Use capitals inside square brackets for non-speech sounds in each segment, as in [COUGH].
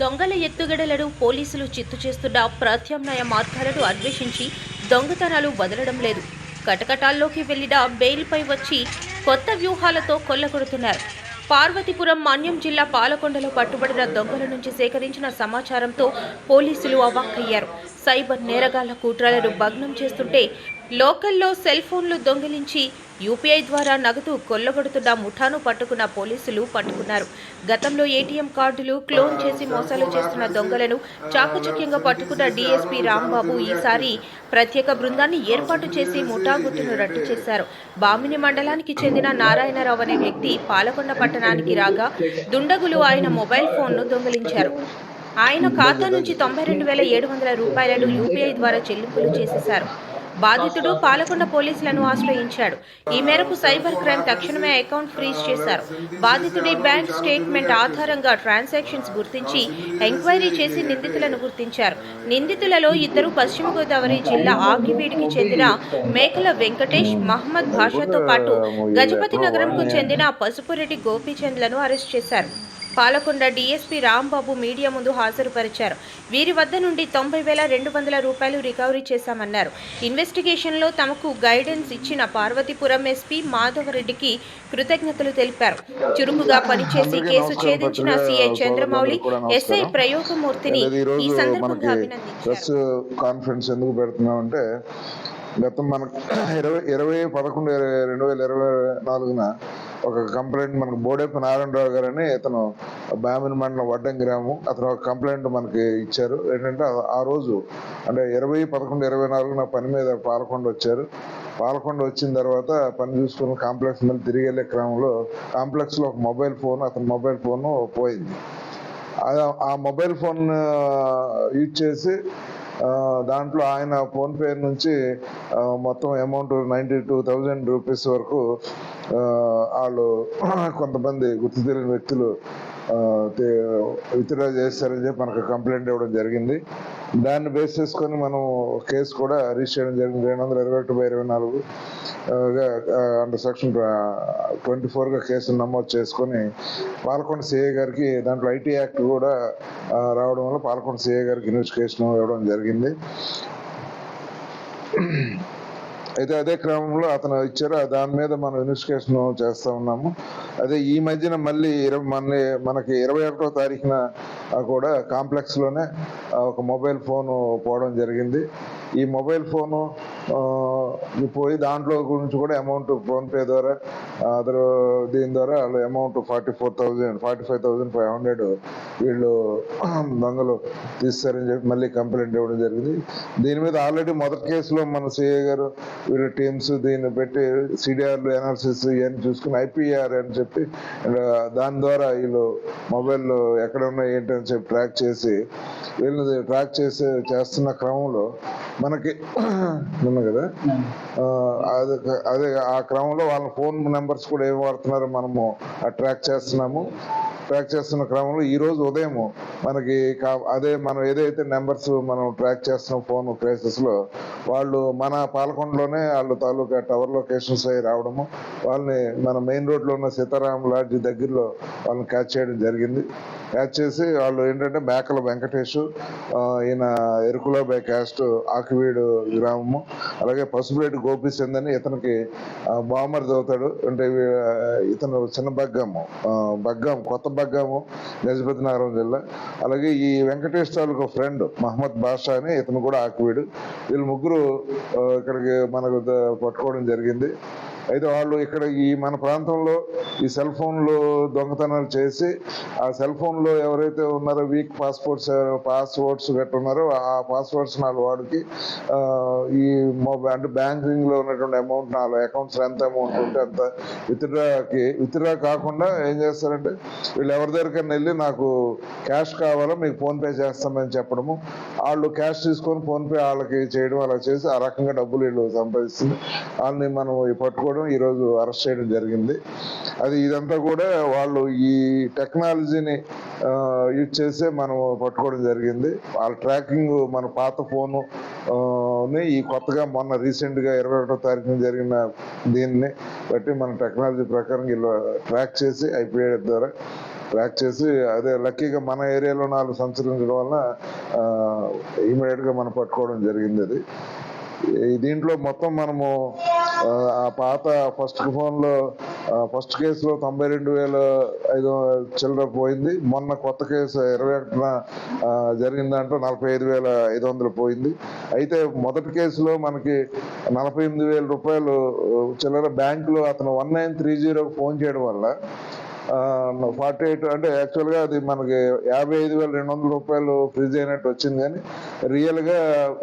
దొంగల ఎత్తుగడలను పోలీసులు చిత్తు చేస్తున్న ప్రత్యామ్నాయ మార్గాలను అన్వేషించి దొంగతనాలు వదలడం లేదు. కటకటాల్లోకి వెళ్ళిన బెయిల్పై వచ్చి కొత్త వ్యూహాలతో కొల్లగొడుతున్నారు. పార్వతీపురం మాన్యం జిల్లా పాలకొండలో పట్టుబడిన దొంగల నుంచి సేకరించిన సమాచారంతో పోలీసులు అవాక్కయ్యారు. సైబర్ నేరగాళ్ళ కుట్రలను భగ్నం చేస్తుంటే లోకల్లో సెల్ ఫోన్లు దొంగిలించి యూపీఐ ద్వారా నగదు కొల్లగొడుతున్న ముఠాను పట్టుకున్న పోలీసులు పట్టుకున్నారు. గతంలో ఏటీఎం కార్డులు క్లోన్ చేసి మోసాలు చేస్తున్న దొంగలను చాకచక్యంగా పట్టుకున్న డీఎస్పీ రాంబాబు ఈసారి ప్రత్యేక బృందాన్ని ఏర్పాటు చేసి ముఠా గుట్టును రట్టు చేశారు. బామిని మండలానికి చెందిన నారాయణరావు అనే వ్యక్తి పాలకొండ పట్టణానికి రాగా దుండగులు ఆయన మొబైల్ ఫోన్ను దొంగిలించారు. ఆయన ఖాతా నుంచి తొంభై రెండు వేల ఏడు వందల రూపాయలను యూపీఐ ద్వారా చెల్లింపులు చేసేశారు. బాధితుడు పాలకొండ పోలీసులను ఆశ్రయించాడు. ఈ మేరకు సైబర్ క్రైమ్ తక్షణమే అకౌంట్ ఫ్రీజ్ చేశారు. బాధితుడి బ్యాంక్ స్టేట్మెంట్ ఆధారంగా ట్రాన్సాక్షన్స్ గుర్తించి ఎంక్వైరీ చేసి నిందితులను గుర్తించారు. నిందితులలో ఇద్దరు పశ్చిమ గోదావరి జిల్లా ఆకివీడికి చెందిన మేకల వెంకటేష్ మహమ్మద్ భాషతో పాటు గజపతి నగరంకు చెందిన పసుపురెడ్డి గోపీచంద్లను అరెస్ట్ చేశారు. పాలకొండ డీఎస్పీ రాంబాబు మీడియా ముందు హాజరుపరిచారు. వీరి వద్ద నుండి తొంభై వేల రెండు వందల రూపాయలు రికవరీ చేశామన్నారు. ఇన్వెస్టిగేషన్లో తమకు గైడెన్స్ ఇచ్చిన పార్వతీపురం ఎస్పీ మాధవరెడ్డికి కృతజ్ఞతలు తెలిపారు. చురుకుగా పనిచేసి కేసు ఛేదించిన సీఐ చంద్రమౌళి ఎస్ఐ ప్రయోగమూర్తిని ఈ సందర్భంగా అభినందించారు. కాన్ఫరెన్స్ ఎందుకు గతం ఇరవై ఇరవై పదకొండు రెండు వేల ఇరవై నాలుగున ఒక కంప్లైంట్ మనకు బోడేపు నారాయణరావు గారు అని ఇతను బామిన్ మండలం వడ్డం గ్రామం. అతను ఒక కంప్లైంట్ మనకి ఇచ్చారు. ఏంటంటే ఆ- రోజు అంటే ఇరవై పదకొండు ఇరవై నాలుగున పని మీద పాలకొండ వచ్చారు. పాలకొండ వచ్చిన తర్వాత పని చూసుకుని కాంప్లెక్స్ మీద తిరిగి వెళ్ళే క్రమంలో కాంప్లెక్స్లో ఒక మొబైల్ ఫోన్ అతని మొబైల్ ఫోన్ పోయింది. ఆ- మొబైల్ ఫోన్ యూజ్ చేసి దాంట్లో ఆయన ఫోన్పే నుంచి మొత్తం amount ninety two thousand rupees వరకు వాళ్ళు కొంతమంది గుర్తు తెలియని వ్యక్తులు విత్డ్రా చేస్తారని చెప్పి మనకు కంప్లైంట్ ఇవ్వడం జరిగింది. దాన్ని బేస్ చేసుకొని మనం కేసు కూడా రిజిస్టర్ చేయడం జరిగింది. రెండు వందల ఇరవై ఒకటి బై ఇరవై నాలుగు అండర్ సెక్షన్ ట్వంటీ ఫోర్గా కేసు నమోదు చేసుకొని పాలకొండ సిఏ గారికి దాంట్లో ఐటీ యాక్ట్ కూడా రావడం వల్ల పాలకొండ సిఏ గారికి ఇన్వెస్టిగేషన్ ఇవ్వడం జరిగింది. అయితే అదే క్రమంలో అతను ఇచ్చారు. దాని మీద మనం ఇన్వెస్టిగేషన్ చేస్తా ఉన్నాము. అదే ఈ మధ్యన మళ్ళీ ఇరవై మన మనకి ఇరవై ఒకటో తారీఖున కూడా కాంప్లెక్స్లోనే ఒక మొబైల్ ఫోన్ పోవడం జరిగింది. ఈ మొబైల్ ఫోను పోయి దాంట్లో గురించి కూడా అమౌంట్ ఫోన్పే ద్వారా అదర్ దీని ద్వారా వాళ్ళు amount forty four thousand forty five thousand five hundred వీళ్ళు [CLEARS THROAT] దొంగలు తీస్తారని చెప్పి మళ్ళీ కంప్లైంట్ ఇవ్వడం జరిగింది. దీని మీద ఆల్రెడీ మొదటి కేసులో మన సిఐ గారు వీళ్ళ టీమ్స్ దీన్ని పెట్టి సిడిఆర్లు ఎనాలిసిస్ ఇవన్నీ చూసుకుని ఐపీఆర్ అని చెప్పి అండ్ దాని ద్వారా వీళ్ళు మొబైల్ ఎక్కడ ఉన్నాయి ఏంటని చెప్పి ట్రాక్ చేసి వీళ్ళని ట్రాక్ చేసి చేస్తున్న క్రమంలో మనకి ఉంది కదా? అదే అదే ఆ క్రమంలో వాళ్ళ ఫోన్ నెంబర్స్ కూడా ఏం వాడుతున్నారో మనము ట్రాక్ చేస్తున్నాము. ట్రాక్ చేస్తున్న క్రమంలో ఈ రోజు ఉదయం మనకి కా- అదే మనం ఏదైతే నెంబర్స్ మనం ట్రాక్ చేస్తున్నాం ఫోన్ క్రైసిస్లో వాళ్ళు మన పాలకొండలోనే వాళ్ళు తాలూకా టవర్ లొకేషన్స్ అయి రావడము వాళ్ళని మన మెయిన్ రోడ్లో ఉన్న సీతారాం లాడ్జి దగ్గరలో వాళ్ళని క్యాచ్ చేయడం జరిగింది. యాడ్ చేసి వాళ్ళు ఏంటంటే మేకల వెంకటేష్ ఈయన ఎరుకుల బై క్యాస్ట్ ఆకివీడు గ్రామము అలాగే పసుపులేటి గోపిచంద్ అని ఇతనికి బామర్ అవుతాడు అంటే ఇతను చిన్న బగ్గాము బగ్గాం కొత్త బగ్గాము గజపతి నగరం జిల్లా. అలాగే ఈ వెంకటేష్ తాలూకు ఫ్రెండ్ మహమ్మద్ బాషా అని ఇతను కూడా ఆకివీడు. వీళ్ళు ముగ్గురు ఇక్కడికి మనకు పట్టుకోవడం జరిగింది. అయితే వాళ్ళు ఇక్కడ ఈ మన ప్రాంతంలో ఈ సెల్ ఫోన్లో దొంగతనాలు చేసి ఆ సెల్ ఫోన్లో ఎవరైతే ఉన్నారో వీక్ పాస్పోర్ట్స్ పాస్వర్డ్స్ గట్రా ఉన్నారో ఆ పాస్వర్డ్స్ నాలుగు వాడికి ఈ మొబైల్ అంటే బ్యాంకింగ్లో ఉన్నటువంటి అమౌంట్ నాలుగు అకౌంట్స్ ఎంత అమౌంట్ ఉంటే అంత విత్డ్రాకి విత్డ్రా కాకుండా ఏం చేస్తారంటే వీళ్ళు ఎవరి దగ్గరికైనా వెళ్ళి నాకు క్యాష్ కావాలో మీకు ఫోన్పే చేస్తామని చెప్పడము. వాళ్ళు క్యాష్ తీసుకొని ఫోన్పే వాళ్ళకి చేయడం అలా చేసి ఆ రకంగా డబ్బులు వీళ్ళు సంపాదిస్తుంది వాళ్ళని మనం పట్టుకోవడం పట్టుకోవడం ఈ రోజు అరెస్ట్ చేయడం జరిగింది. అది ఇదంతా కూడా వాళ్ళు ఈ టెక్నాలజీని యూజ్ చేసే మనం పట్టుకోవడం జరిగింది. వాళ్ళ ట్రాకింగ్ మన పాత ఫోను ఈ కొత్తగా మొన్న రీసెంట్గా ఇరవై ఒకటో తారీఖున జరిగిన దీన్ని బట్టి మన టెక్నాలజీ ప్రకారం వీళ్ళు ట్రాక్ చేసి ఐపీఐ ద్వారా ట్రాక్ చేసి అదే లక్కీగా మన ఏరియాలో నాలుగు సంచరించడం వలన ఇమీడియట్గా మనం పట్టుకోవడం జరిగింది అది. దీంట్లో మొత్తం మనము ఆ, పాత ఫస్ట్ ఫోన్లో ఫస్ట్ కేసులో తొంభై రెండు వేల ఐదు చిల్లర పోయింది. మొన్న కొత్త కేసు ఇరవై ఒకటిన ఆ, జరిగిన దాంట్లో నలభై ఐదు వేల ఐదు వందలు పోయింది. అయితే మొదటి కేసులో మనకి నలభై ఎనిమిది వేల రూపాయలు చిల్లర బ్యాంకులో అతను వన్ నైన్ త్రీ జీరోకి ఫోన్ చేయడం వల్ల ఫార్టీ ఎయిట్ అంటే యాక్చువల్గా అది మనకి యాభై ఐదు వేల రెండు వందల రూపాయలు ఫ్రీజ్ అయినట్టు వచ్చింది కానీ రియల్గా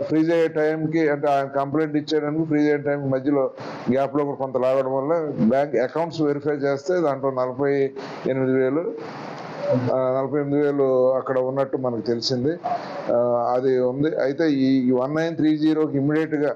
ఫ్రీజ్ అయ్యే టైంకి అంటే ఆయన కంప్లైంట్ ఇచ్చేయడానికి ఫ్రీజ్ అయ్యే టైంకి మధ్యలో గ్యాప్లో కూడా కొంత లాగడం వల్ల బ్యాంక్ అకౌంట్స్ వెరిఫై చేస్తే దాంట్లో నలభై ఎనిమిది వేలు నలభై ఎనిమిది వేలు అక్కడ ఉన్నట్టు మనకు తెలిసింది. అది ఉంది. అయితే ఈ వన్ నైన్ త్రీ జీరోకి ఇమ్మీడియట్గా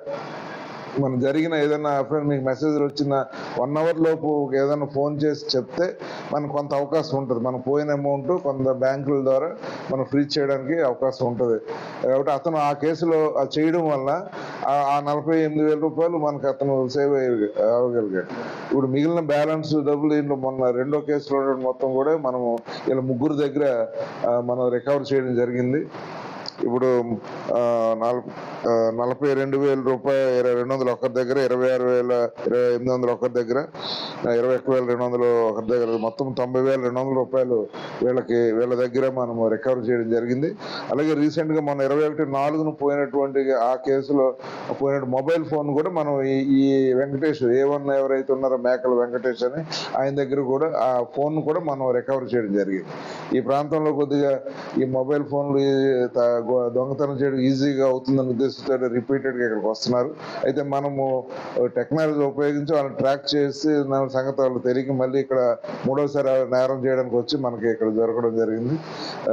మనం జరిగిన ఏదైనా ఫ్రెండ్ మీకు మెసేజ్లు వచ్చిన వన్ అవర్ లోపు ఏదైనా ఫోన్ చేసి చెప్తే మనకు కొంత అవకాశం ఉంటుంది. మనం పోయిన అమౌంట్ కొంత బ్యాంకుల ద్వారా మనం ఫ్రీ చేయడానికి అవకాశం ఉంటుంది. కాబట్టి అతను ఆ కేసులో చేయడం వల్ల ఆ- నలభై ఎనిమిది వేల రూపాయలు మనకు అతను సేవ్ అయ్యి అవ్వగలిగాడు. ఇప్పుడు మిగిలిన బ్యాలెన్స్ డబ్బులు దీంట్లో మొన్న రెండో కేసులో మొత్తం కూడా మనము ఇలా ముగ్గురు దగ్గర మనం రికవర్ చేయడం జరిగింది. ఇప్పుడు నలభై రెండు వేల రూపాయలు ఇరవై రెండు వందలు ఒకరి దగ్గర ఇరవై ఆరు వేల ఇరవై ఎనిమిది వందలు ఒకరి దగ్గర ఇరవై ఒక్క వేల రెండు వందలు ఒకరి దగ్గర మొత్తం తొంభై వేల రెండు వందల రూపాయలు వీళ్ళకి వీళ్ళ దగ్గర మనం రికవర్ చేయడం జరిగింది. అలాగే రీసెంట్గా మన ఇరవై ఒకటి నాలుగును పోయినటువంటి ఆ కేసులో పోయిన మొబైల్ ఫోన్ కూడా మనం ఈ వెంకటేష్ ఏ వన్ ఎవరైతే ఉన్నారో మేకల వెంకటేష్ అని ఆయన దగ్గర కూడా ఆ ఫోన్ కూడా మనం రికవర్ చేయడం జరిగింది. ఈ ప్రాంతంలో కొద్దిగా ఈ మొబైల్ ఫోన్లు త- దొంగతనం చేయడం ఈజీగా అవుతుందన్న ఉద్దేశంతో రిపీటెడ్గా ఇక్కడికి వస్తున్నారు. అయితే మనము టెక్నాలజీ ఉపయోగించి వాళ్ళని ట్రాక్ చేసి సంగతి వాళ్ళు తెలియక మళ్ళీ ఇక్కడ మూడోసారి నేరం చేయడానికి వచ్చి మనకి ఇక్కడ దొరకడం జరిగింది.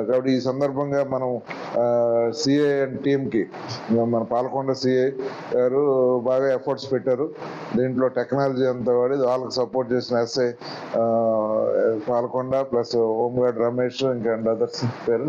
కాబట్టి ఈ సందర్భంగా మనం సిఏ అండ్ టీంకి మన పాలకొండ సిఏ గారు బాగా ఎఫర్ట్స్ పెట్టారు. దీంట్లో టెక్నాలజీ అంతా వాడి వాళ్ళకి సపోర్ట్ చేసిన SI Palakonda plus home guard Ramesh ఇంకా అండ్ అదర్స్ పేరు.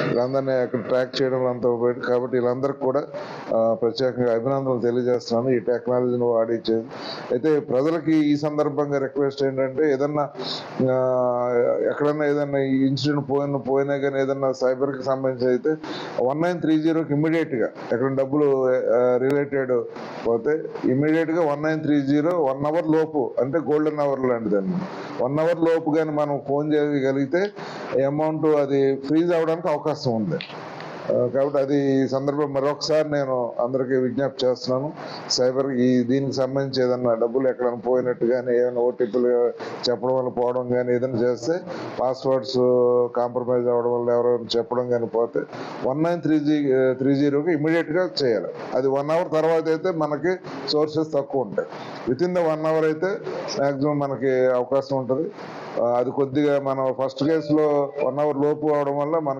వీళ్ళందరినీ అక్కడ ట్రాక్ చేయడం అంత ఉపయోగ కాబట్టి వీళ్ళందరికీ కూడా ప్రత్యేకంగా అభినందనలు తెలియజేస్తున్నాను ఈ టెక్నాలజీని వాడిచ్చేది అయితే ప్రజలకి ఈ సందర్భంగా రిక్వెస్ట్ ఏంటంటే ఏదన్నా ఎక్కడన్నా ఏదన్నా ఈ ఇన్సిడెంట్ పోయిన పోయినా కానీ ఏదన్నా సైబర్కి సంబంధించి అయితే వన్ నైన్ త్రీ జీరోకి ఇమ్మీడియట్గా ఎక్కడ డబ్బులు రిలేటెడ్ పోతే ఇమ్మీడియట్గా one nine three zero one hour లోపు అంటే గోల్డెన్ అవర్ లాంటిదండి వన్ అవర్ లోపు కానీ మనం ఫోన్ చేయగలిగితే అమౌంట్ అది ఫ్రీజ్ అవడానికి అవకాశం ఉంది. కాబట్టి అది సందర్భం మరొకసారి నేను అందరికీ విజ్ఞప్తి చేస్తున్నాను. సైబర్ ఈ దీనికి సంబంధించి ఏదన్నా డబ్బులు ఎక్కడైనా పోయినట్టు కానీ ఏమైనా ఓటీపీలు చెప్పడం వల్ల పోవడం కానీ ఏదైనా చేస్తే పాస్వర్డ్స్ కాంప్రమైజ్ అవ్వడం వల్ల ఎవరైనా చెప్పడం కానీ పోతే వన్ నైన్ త్రీ జీ త్రీ జీరోకి ఇమీడియట్గా చేయాలి. అది వన్ అవర్ తర్వాత అయితే మనకి సోర్సెస్ తక్కువ ఉంటాయి. Within the one hour అయితే మ్యాక్సిమం మనకి అవకాశం ఉంటుంది. అది కొద్దిగా మనం ఫస్ట్ కేసులో వన్ అవర్ లోపు అవడం వల్ల మనకి